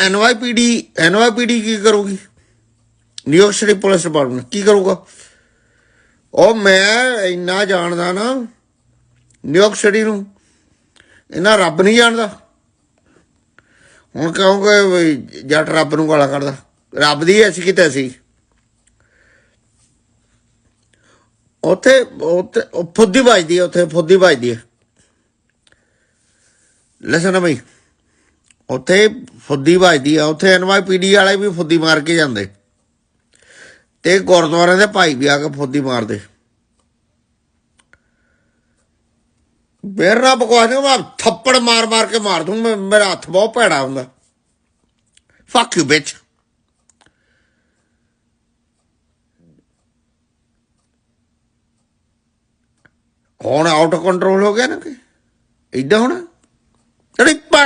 N Y P D N Y P D ਕੀ ਕਰੂਗੀ? New York city police department, ਕੀ ਕਰੂਗਾ? ਉਹ ਮੈਂ ਇੰਨਾ ਜਾਣਦਾ ਨਾ ਨਿਊਯਾਰਕ ਸਿਟੀ ਨੂੰ ਇਹਨਾਂ ਰੱਬ ਨਹੀਂ ਜਾਣਦਾ। ਹੁਣ ਕਹੋਗੇ ਵੀ ਜੱਟ ਰੱਬ ਨੂੰ ਗਾਲਾਂ ਕੱਢਦਾ? ਰੱਬ ਦੀ ਐਸੀ ਕਿਤੇ ਸੀ ਉੱਥੇ ਉੱਥੇ ਫੁੱਦੀ ਵੱਜਦੀ ਹੈ ਉੱਥੇ ਫੁੱਦੀ ਵੱਜਦੀ ਹੈ ਲਸਨ ਬਈ। ਉੱਥੇ ਫੁੱਦੀ ਵੱਜਦੀ ਆ, ਉੱਥੇ ਐਨਵਾਈਪੀਡੀ ਵਾਲੇ ਵੀ ਫੁੱਦੀ ਮਾਰ ਕੇ ਜਾਂਦੇ। ਤੇ ਗੁਰਦੁਆਰੇ ਦੇ ਭਾਈ ਵੀ ਆ ਕੇ ਫੁੱਦੀ ਮਾਰਦੇ। ਮੇਰਾ ਬਕਵਾਸ ਨਹੀਂ ਮੈਂ ਥੱਪੜ ਮਾਰ ਮਾਰ ਕੇ ਮਾਰ ਦੂੰ, ਮੈਂ- ਮੇਰਾ ਹੱਥ ਬਹੁਤ ਭੈੜਾ ਹੁੰਦਾ। ਫੱਕ ਯੂ ਬਿਚ ਹੁਣ ਆਊਟ ਕੰਟਰੋਲ ਹੋ ਗਿਆ ਨਾ ਕਿ? ਇਦਾਂ ਹੋਣਾ?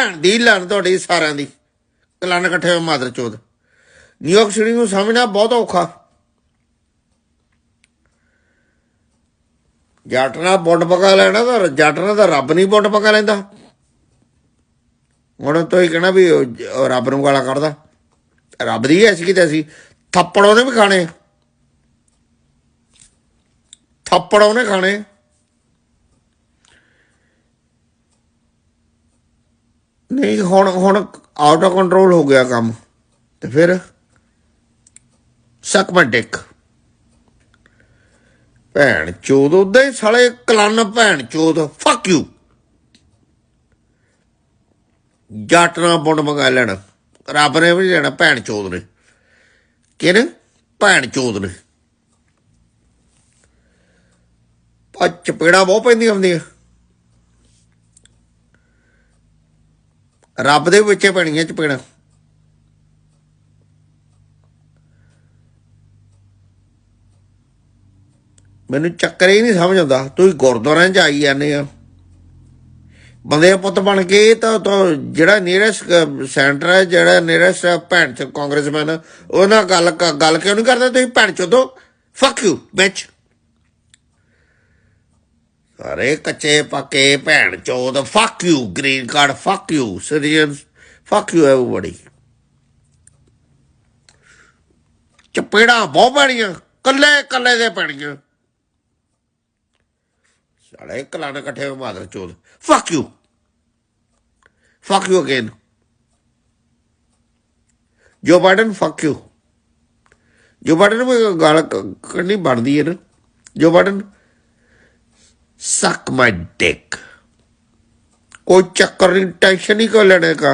ਭੈਣ ਦੀ ਲੰਨ ਤੁਹਾਡੀ ਸਾਰਿਆਂ ਦੀ। ਕਲਨ ਇਕੱਠੇ ਹੋਏ ਮਾਦਰ ਚੋਦ। ਨਿਊਯਾਰਕ ਸਿਟੀ ਨੂੰ ਸਮਝਣਾ ਬਹੁਤ ਔਖਾ। ਜੱਟ ਨਾਲ ਬੁੱਢ ਪਕਾ ਲੈਣਾ ਤਾਂ ਜੱਟ ਨਾਲ ਤਾਂ ਰੱਬ ਨਹੀਂ ਬੁੱਟ ਪਕਾ ਲੈਂਦਾ। ਹੁਣ ਤੋਂ ਹੀ ਕਹਿਣਾ ਵੀ ਰੱਬ ਨੂੰ ਗਾਲਾਂ ਕੱਢਦਾ। ਰੱਬ ਦੀ ਐਸੀ ਕਿਤੇ ਸੀ। ਥੱਪੜ ਉਹਨੇ ਵੀ ਖਾਣੇ। ਥੱਪੜ ਉਹਨੇ ਖਾਣੇ। ਨਹੀਂ, ਹੁਣ ਹੁਣ ਆਊਟ ਆਫ ਕੰਟਰੋਲ ਹੋ ਗਿਆ ਕੰਮ। ਤੇ ਫਿਰ ਸਕ ਮੈਂ ਡਿੱਕ ਭੈਣ ਚੋਦ ਹੀ ਸਾਲੇ ਕਲਨ ਭੈਣ ਚੋਦ ਫੱਕ ਯੂ ਜੱਟ ਨਾਲ ਬੁੰਡ ਮੰਗਾ ਲੈਣਾ। ਰੱਬ ਨੇ ਵੀ ਲੈਣਾ ਭੈਣ ਚੋਦ ਨੇ। ਕਿਹਨੇ? ਭੈਣ ਚੋਦ ਨੇ। ਪਾ ਚਪੇੜਾ ਬਹੁਤ ਪੈਂਦੀਆਂ ਹੁੰਦੀਆਂ। ਰੱਬ ਦੇ ਵਿੱਚੇ ਪੈਣੀਆਂ ਚਪੇੜਾਂ। ਮੈਨੂੰ ਚੱਕਰ ਹੀ ਨਹੀਂ ਸਮਝ ਆਉਂਦਾ। ਤੁਸੀਂ ਗੁਰਦੁਆਰਿਆਂ 'ਚ ਆਈ ਜਾਂਦੇ ਆ। ਬੰਦੇ ਪੁੱਤ ਬਣ ਕੇ ਤਾਂ ਜਿਹੜਾ ਨੀਅਰੈਸਟ ਸੈਂਟਰ ਹੈ, ਜਿਹੜਾ ਨੀਅਰੈਸਟ ਭੈਣ ਚ ਕਾਂਗਰਸਮੈਨ ਉਹਨਾਂ ਗੱਲ ਗੱਲ ਕਿਉਂ ਨਹੀਂ ਕਰਦੇ? ਤੁਸੀਂ ਭੈਣ ਚੋਦੋ ਫੱਕ ਯੂ ਬਿਚ ਅਰੇ ਕੱਚੇ ਪੱਕੇ ਭੈਣ ਚੋਦ fuck you green card fuck you citizen fuck you everybody ਚਪੇੜਾ ਬਹੁਤ ਪੈਣੀਆਂ, ਕੱਲੇ ਕੱਲੇ ਦੇ ਪੈਣੀਆਂ। ਸਾਲੇ ਕਲਾਨ ਇਕੱਠੇ ਹੋਏ ਮਾਦਰ ਚੋਦ fuck you fuck you again Joe Biden fuck you Joe Biden ਨੂੰ ਵੀ ਗਾਲ ਕ- ਕੱਢਣੀ ਬਣਦੀ ਹੈ ਨਾ। ਜੋ ਬਾਈਡਨ suck my dick कोई चक्कर नहीं टेंशन नहीं कर लेने का